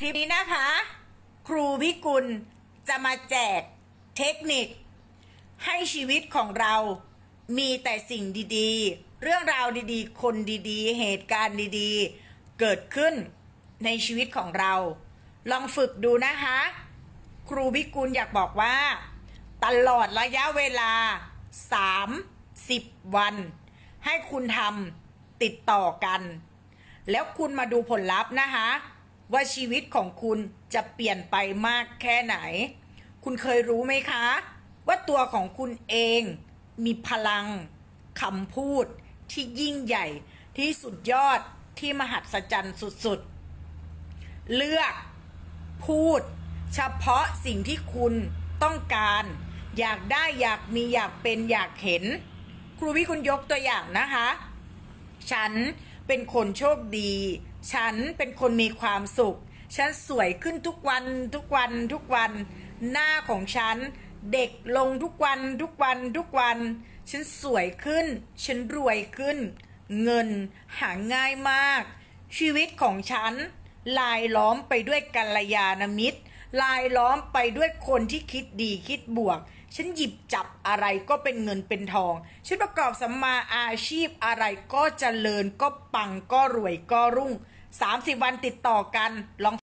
คลิปนี้นะคะ ครูพิกุลจะมาแจกเทคนิค ให้ชีวิตของเรามีแต่สิ่งดีๆ เรื่องราวดีๆ คนดีๆ เหตุการณ์ดีๆ เกิดขึ้นในชีวิตของเรา ลองฝึกดูนะคะ ครูพิกุลอยากบอกว่า ตลอดระยะเวลา 30 วัน ให้คุณทำติดต่อกัน แล้วคุณมาดูผลลัพธ์นะคะ ว่าชีวิตของคุณจะเปลี่ยนไปมากแค่ไหน คุณเคยรู้ไหมคะ ว่าตัวของคุณเองมีพลังคำพูดที่ยิ่งใหญ่ที่สุดยอดที่มหัศจรรย์สุดๆ เลือกพูด เฉพาะสิ่งที่คุณต้องการ อยากได้อยากมีอยากเป็นอยากเห็น ครูวิคุณยกตัวอย่างนะคะ ฉันเป็นคนโชคดี ฉันเป็นคนมีความสุข ฉันสวยขึ้นทุกวันทุกวันทุกวัน หน้าของฉันเด็กลงทุกวันทุกวันทุกวัน ฉันสวยขึ้น ฉันรวยขึ้น เงินหาง่ายมาก ชีวิตของฉัน ลายล้อมไปด้วยกัลยาณมิตร ลายล้อมไปด้วยคนที่คิดดีคิดบวก ฉันหยิบจับอะไรก็เป็นเงินเป็นทอง ฉันประกอบสัมมาอาชีพอะไรก็เจริญก็ปังก็รวยก็รุ่ง 30 วันติดต่อกันลอง